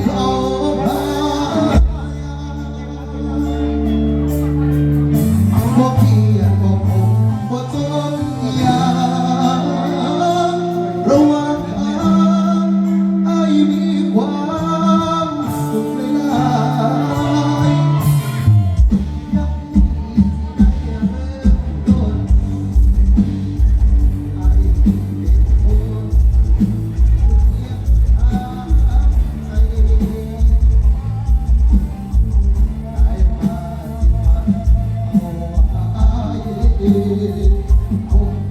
Oh. all. คง